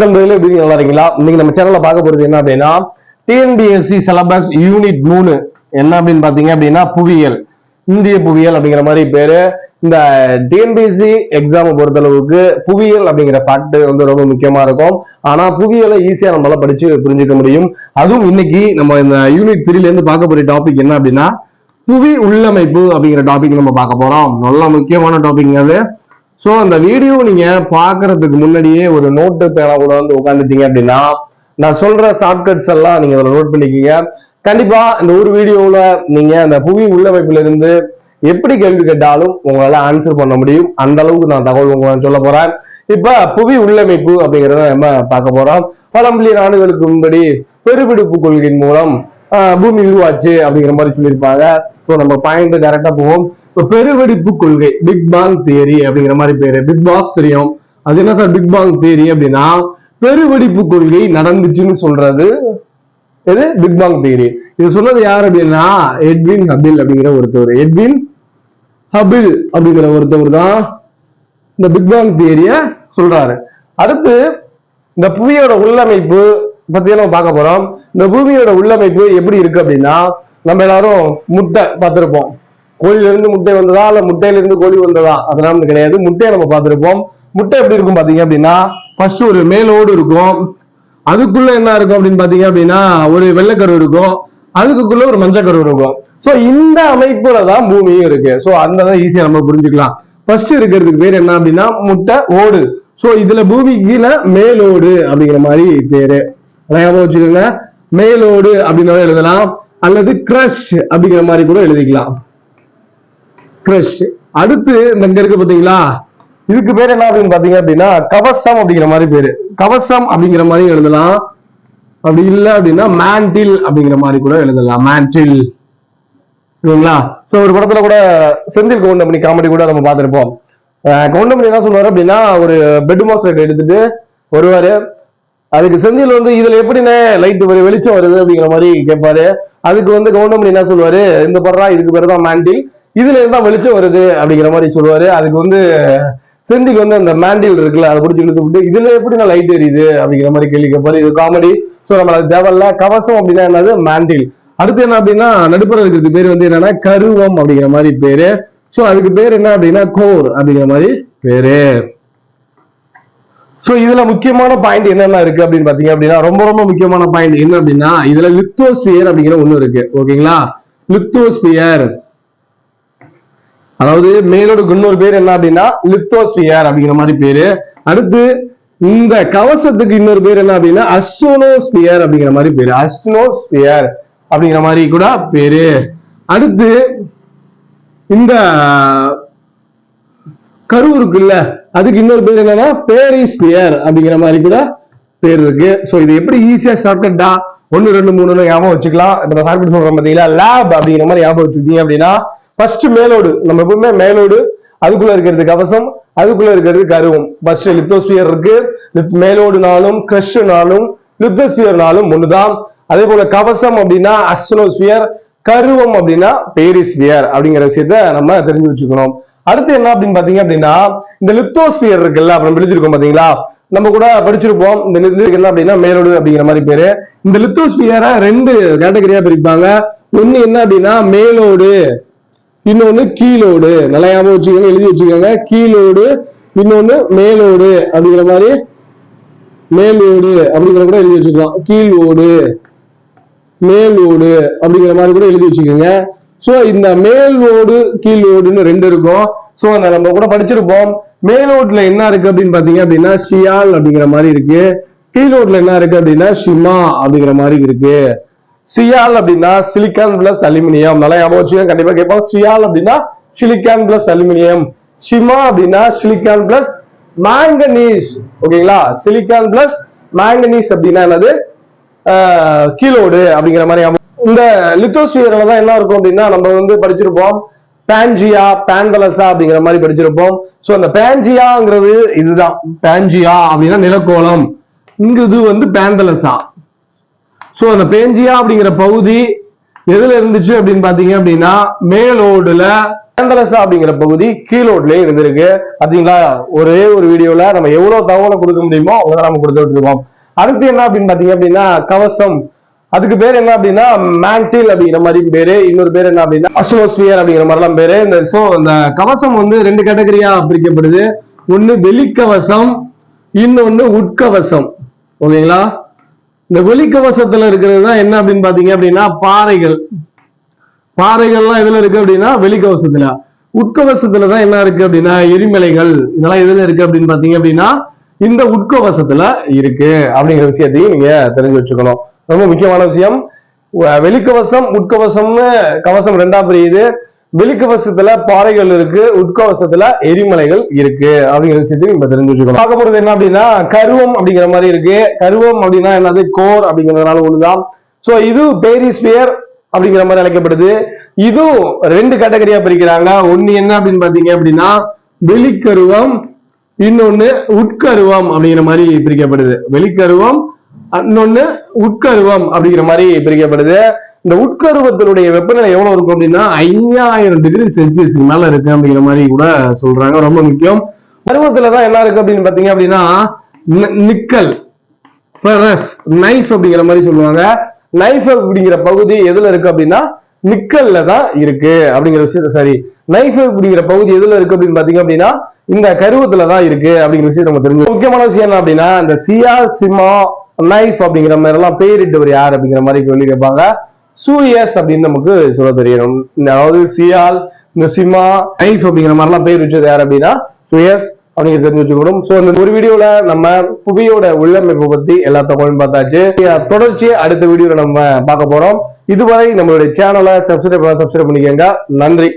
எப்படி நல்லா இருக்கீங்களா? இன்னைக்கு நம்ம சேனல்ல பார்க்க போறது என்ன அப்படின்னா டிஎன்பிஎஸ்சி சிலபஸ் யூனிட் மூணு. என்ன அப்படின்னு பாத்தீங்க அப்படின்னா புவியியல். இந்திய புவியியல் அப்படிங்கிற மாதிரி பேரு. இந்த டிஎன்பிஎஸ்சி எக்ஸாமை பொறுத்தளவுக்கு புவியியல் அப்படிங்கிற ஃபேக்ட் வந்து ரொம்ப முக்கியமா இருக்கும். ஆனா புவியியலை ஈஸியா நம்மளால படிச்சு புரிஞ்சுக்க முடியும். அதுவும் இன்னைக்கு நம்ம இந்த யூனிட் த்ரீல இருந்து பார்க்க போற டாபிக் என்ன அப்படின்னா புவி உள்ளமைப்பு அப்படிங்கிற டாபிக் நம்ம பார்க்க போறோம். நல்ல முக்கியமான டாபிக் அது. ஸோ அந்த வீடியோ நீங்க பாக்குறதுக்கு முன்னாடியே ஒரு நோட்டு பேனா கூட வந்து உட்காந்துட்டீங்க அப்படின்னா நான் சொல்ற ஷார்ட்கட்ஸ் எல்லாம் நீங்க அதில் நோட் பண்ணிக்கீங்க. கண்டிப்பா இந்த ஒரு வீடியோவில் நீங்க அந்த புவி உள்ளமைப்புல இருந்து எப்படி கேள்வி கேட்டாலும் உங்களால ஆன்சர் பண்ண முடியும். அந்த அளவுக்கு நான் தகவல் உங்களுக்கு சொல்ல போறேன். இப்ப புவி உள்ளமைப்பு அப்படிங்கிறத நம்ம பார்க்க போறோம். பல மில்லியன் ஆண்டுகளுக்கு முன்படி பெருபிடிப்பு கொள்கையின் மூலம் பூமி உருவாச்சு அப்படிங்கிற மாதிரி சொல்லியிருப்பாங்க. ஸோ நம்ம பாயிண்ட் கரெக்டா போவோம். இப்ப பெருவெடிப்பு கொள்கை பிக் பாங் தியரி அப்படிங்கிற மாதிரி பேரு. பிக் பாஸ் தெரியும். அது என்ன சார் பிக் பாங் தியரி அப்படின்னா பெருவெடிப்பு கொள்கை நடந்துச்சுன்னு சொல்றது. எது? பிக் பாங் தியரி இது சொன்னது யார் அப்படின்னா எட்வின் ஹபில் அப்படிங்கிற ஒருத்தவர். எட்வின் ஹபில் அப்படிங்கிற ஒருத்தவர் தான் இந்த பிக் பாங் தியரிய சொல்றாரு. அடுத்து இந்த புவியோட உள்ளமைப்பு பத்தி நம்ம பார்க்க போறோம். இந்த பூமியோட உள்ளமைப்பு எப்படி இருக்கு அப்படின்னா நம்ம எல்லாரும் முட்டை பார்த்திருப்போம். கோழில இருந்து முட்டை வந்ததா இல்ல முட்டையில இருந்து கோழி வந்ததா? அதெல்லாம் வந்து கிடையாது. முட்டையை நம்ம பார்த்துருப்போம். முட்டை எப்படி இருக்கும் பாத்தீங்க அப்படின்னா ஃபர்ஸ்ட் ஒரு மேலோடு இருக்கும். அதுக்குள்ள என்ன இருக்கும் அப்படின்னு பாத்தீங்க அப்படின்னா ஒரு வெள்ளைக்கரு இருக்கும். அதுக்குள்ள ஒரு மஞ்சக்கரு இருக்கும். சோ இந்த அமைப்புல தான் பூமியும் இருக்கு. சோ அந்த தான் ஈஸியா நம்ம புரிஞ்சுக்கலாம். ஃபர்ஸ்ட் இருக்கிறதுக்கு பேர் என்ன அப்படின்னா முட்டை ஓடு. சோ இதுல பூமி கீழே மேலோடு அப்படிங்கிற மாதிரி பேரு. அதான் ஞாபகம் வச்சுக்கோங்க. மேலோடு அப்படின்னு எழுதலாம். அல்லது கிரஷ் அப்படிங்கிற மாதிரி கூட எழுதிக்கலாம். கிரஷ் அடுத்து இந்த இங்க இருக்கு பாத்தீங்களா? இதுக்கு பேர் என்ன அப்படின்னு பாத்தீங்க அப்படின்னா கவசம் அப்படிங்கிற மாதிரி பேரு. கவசம் அப்படிங்கிற மாதிரி எழுதலாம். அப்படி இல்ல அப்படின்னா மேண்டில் அப்படிங்கிற மாதிரி கூட எழுதலாம். மேண்டில் சரிங்களா? சோ ஒரு படத்துல கூட செந்தில் கவுண்டமணி காமெடி கூட நம்ம பார்த்துருப்போம். கவுண்டமணி என்ன சொல்லுவாரு அப்படின்னா ஒரு பெட் மாஸ்டர் எடுத்துட்டு வருவாரு. அதுக்கு செந்தில் வந்து இதுல எப்படிண்ணே லைட் வெளிச்சம் வருது? அப்படிங்கிற மாதிரி கேட்பாரு. அதுக்கு வந்து கவுண்டமணி என்ன சொல்லுவாரு இந்த படுறா இதுக்கு பேர் தான் மேண்டில் இதுல இருந்தா வெளிச்சம் வருது அப்படிங்கிற மாதிரி சொல்லுவாரு. அதுக்கு வந்து செந்தில் வந்து அந்த மேண்டில் இருக்குல்ல அதை பிடிச்சி இழுத்து விட்டு இதுல எப்படி நான் லைட் எரியுது அப்படிங்கிற மாதிரி கேள்வி கேட்பாரு. இது காமெடி ஸோ நம்ம தேவையில்ல. கவசம் அப்படின்னா என்னது? மேண்டில் அடுத்து என்ன அப்படின்னா நடுப்புற இருக்கிறது பேர் வந்து என்னன்னா கருவம் அப்படிங்கிற மாதிரி பேரு. ஸோ அதுக்கு பேர் என்ன அப்படின்னா கோர் அப்படிங்கிற மாதிரி பேரு. ஸோ இதுல முக்கியமான பாயிண்ட் என்னென்ன இருக்கு அப்படின்னு பாத்தீங்க அப்படின்னா ரொம்ப ரொம்ப முக்கியமான பாயிண்ட் என்ன அப்படின்னா இதுல லித்தோஸ்பியர் அப்படிங்கிற ஒண்ணு இருக்கு. ஓகேங்களா? லித்தோஸ்பியர். அதாவது மேலோடு இன்னொரு பேர் என்ன அப்படின்னா லித்தோஸ்பியர் அப்படிங்கிற மாதிரி பேரு. அடுத்து இந்த கவசத்துக்கு இன்னொரு பேர் என்ன அப்படின்னா அஸ்னோஸ்பியர் அப்படிங்கிற மாதிரி பேரு. அஸ்னோஸ்பியர் அப்படிங்கிற மாதிரி கூட பேரு. அடுத்து இந்த கரு இருக்குல்ல அதுக்கு இன்னொரு பேர் என்னன்னா பேரிஸ்பியர் அப்படிங்கிற மாதிரி கூட பேர் இருக்கு. சோ இது எப்படி ஈஸியா ஷார்ட்கட்டா ஒன்னு ரெண்டு மூணு ஞாபகம் வச்சுக்கலாம். இப்ப நான் ஷார்ட்கட் சொல்றேன் பாத்தீங்களா? லேப் அப்படிங்கிற மாதிரி ஞாபகம் வச்சுக்கிட்டீங்க அப்படின்னா ஃபர்ஸ்ட் மேலோடு நம்ம எப்பவுமே மேலோடு அதுக்குள்ள இருக்கிறது கவசம் அதுக்குள்ள இருக்கிறது கருவம். ஃபர்ஸ்ட் லித்தோஸ்பியர் இருக்கு. மேலோடுனாலும் கிரஷ்னாலும் லித்தோஸ்பியர்னாலும் ஒண்ணுதான். அதே போல கவசம் அப்படின்னா அஸ்ட்ரோஸ்பியர் கருவம் அப்படின்னா பேரிஸ்பியர் அப்படிங்கிற விஷயத்த நம்ம தெரிஞ்சு வச்சுக்கணும். அடுத்து என்ன அப்படின்னு பாத்தீங்க அப்படின்னா இந்த லித்தோஸ்பியர் இருக்குல்ல அப்புறம் பிடிச்சிருக்கோம் பாத்தீங்களா நம்ம கூட படிச்சிருப்போம். இந்த என்ன அப்படின்னா மேலோடு அப்படிங்கிற மாதிரி பேரு. இந்த லித்தோஸ்பியரை ரெண்டு கேட்டகரியா பிரிப்பாங்க. ஒண்ணு என்ன அப்படின்னா மேலோடு இன்னொன்னு கீழோடு. நல்லா ஞாபகம் வச்சுக்கோங்க எழுதி வச்சுக்கோங்க. கீழோடு இன்னொன்னு மேலோடு அப்படிங்கிற மாதிரி மேலோடு அப்படிங்கிற கூட எழுதி வச்சுக்கலாம். கீழோடு மேலோடு அப்படிங்கிற மாதிரி கூட எழுதி வச்சுக்கோங்க. சோ இந்த மேலோடு கீழோடுன்னு ரெண்டு இருக்கும். சோ அந்த நம்ம கூட படிச்சிருப்போம். மேலோட்ல என்ன இருக்கு அப்படின்னு பாத்தீங்க அப்படின்னா ஷியால் அப்படிங்கிற மாதிரி இருக்கு. கீழோட்ல என்ன இருக்கு அப்படின்னா ஷிமா அப்படிங்கிற மாதிரி இருக்கு. சியால் அப்படின்னா சிலிக்கான் பிளஸ் அலுமினியம் நல்லா ஞாபகம் வச்சுக்கோங்க கண்டிப்பா கேட்பாங்க. சியால் அப்படின்னா சிலிக்கான் பிளஸ் அலுமினியம் ஷிமா அப்படின்னா சிலிக்கான் பிளஸ் மேங்கனீஸ் ஓகேங்களா? சிலிக்கான் பிளஸ் மேங்கனீஸ் அப்படின்னா என்னது? ஆஹ் கீழோடு அப்படிங்கிற மாதிரி இந்த லித்தோஸ்பியர்ல தான் என்ன இருக்கும் அப்படின்னா நம்ம வந்து படிச்சிருப்போம் பேஞ்சியா பேண்டலசா அப்படிங்கிற மாதிரி படிச்சிருப்போம். சோ அந்த பேஞ்சியாங்கிறது இதுதான். பேஞ்சியா அப்படின்னா நிலக்கோளம். இங்க இது வந்து பேண்டலசா சோ அந்த பேஞ்சியா அப்படிங்கிற பகுதி எதுல இருந்துச்சு அப்படின்னு பாத்தீங்க அப்படின்னா மேலோடுல ஆந்தலசா அப்படிங்கிற பகுதி கீழோட்லயே இருந்திருக்கு. பாத்தீங்களா ஒரே ஒரு வீடியோல நம்ம எவ்வளவு தகவலை கொடுக்க முடியுமோ அவ்வளவு நம்ம கொடுத்துட்டு இருக்கோம் அடுத்து என்ன அப்படின்னு பாத்தீங்க அப்படின்னா கவசம். அதுக்கு பேர் என்ன அப்படின்னா மேண்டில் அப்படிங்கிற மாதிரி பேரு. இன்னொரு பேர் என்ன அப்படின்னா அசோஸ்பியர் அப்படிங்கிற மாதிரிலாம் பேரு. இந்த சோ இந்த கவசம் வந்து ரெண்டு கேட்டகரியா பிரிக்கப்படுது. ஒண்ணு வெளிக்கவசம் இன்னொன்னு உட்கவசம். ஓகேங்களா? இந்த வெளிக்கவசத்துல இருக்கிறது தான் என்ன அப்படின்னு பாத்தீங்க அப்படின்னா பாறைகள். பாறைகள்லாம் எதுல இருக்கு அப்படின்னா வெளிக்கவசத்துல. உட்கவசத்துல தான் என்ன இருக்கு அப்படின்னா எரிமலைகள். இதெல்லாம் எதுல இருக்கு அப்படின்னு பாத்தீங்க அப்படின்னா இந்த உட்கவசத்துல இருக்கு அப்படிங்கிற விஷயத்தையும் நீங்க தெரிஞ்சு வச்சுக்கணும். ரொம்ப முக்கியமான விஷயம். வெளிக்கவசம் உட்கவசம்னு கவசம் ரெண்டா பிரியுது. வெளிக்கவசத்துல பாறைகள் இருக்கு உட்கவசத்துல எரிமலைகள் இருக்கு. அப்படிங்கிற விஷயத்தையும் நம்ம தெரிஞ்சு வச்சுக்கணும் பார்க்க போறது என்ன அப்படின்னா கருவம் அப்படிங்கிற மாதிரி இருக்கு. கருவம் அப்படின்னா என்னது? கோர் அப்படிங்கிறதுனால ஒண்ணுதான். சோ இது பேரிஸ்பியர் அப்படிங்கிற மாதிரி அழைக்கப்படுது. இதுவும் ரெண்டு கேட்டகரியா பிரிக்கிறாங்க. ஒண்ணு என்ன அப்படின்னு பாத்தீங்க அப்படின்னா வெளிக்கருவம் இன்னொன்னு உட்கருவம் அப்படிங்கிற மாதிரி பிரிக்கப்படுது. வெளிக்கருவம் இன்னொன்னு உட்கருவம் அப்படிங்கிற மாதிரி பிரிக்கப்படுது. இந்த உட்கருவத்தினுடைய வெப்பநிலை எவ்வளவு இருக்கும் அப்படின்னா ஐயாயிரம் டிகிரி செல்சியஸ்க்கு மேல இருக்கு அப்படிங்கிற மாதிரி கூட சொல்றாங்க. ரொம்ப முக்கியம். கருவத்துல தான் என்ன இருக்கு அப்படின்னு பாத்தீங்க அப்படின்னா நிக்கல் நைஃப் அப்படிங்கிற மாதிரி சொல்லுவாங்க. நைஃப் அப்படிங்கிற பகுதி எதுல இருக்கு அப்படின்னா நிக்கல்ல தான் இருக்கு அப்படிங்கிற விஷயத்த சரி நைஃப் அப்படிங்கிற பகுதி எதுல இருக்கு அப்படின்னு பாத்தீங்க அப்படின்னா இந்த கருவத்துல தான் இருக்கு அப்படிங்கிற விஷயம் நம்ம தெரிஞ்சு முக்கியமான விஷயம் என்ன அப்படின்னா இந்த சியா சிமா நைஃப் அப்படிங்கிற மாதிரி எல்லாம் பேரிட்டவர் யார் அப்படிங்கிற மாதிரி கேள்வி கேட்பாங்க. சூயஸ் அப்படின்னு நமக்கு சொல்ல தெரியணும் அதாவது சியால் இந்த சிமா நைஃப் அப்படிங்கிற மாதிரிலாம் பேர் வச்சது யார் அப்படின்னா சுயஸ் அப்படிங்கிறது தெரிஞ்சு வச்சுக்கணும். ஸோ இந்த ஒரு வீடியோல நம்ம புவியோட உள்ளமைப்பு பத்தி எல்லா தகவலும் பார்த்தாச்சு. தொடர்ச்சி அடுத்த வீடியோல நம்ம பார்க்க போறோம். இதுவரை நம்மளுடைய சேனலை சப்ஸ்கிரைப் சப்ஸ்கிரைப் பண்ணிக்கோங்க. நன்றி.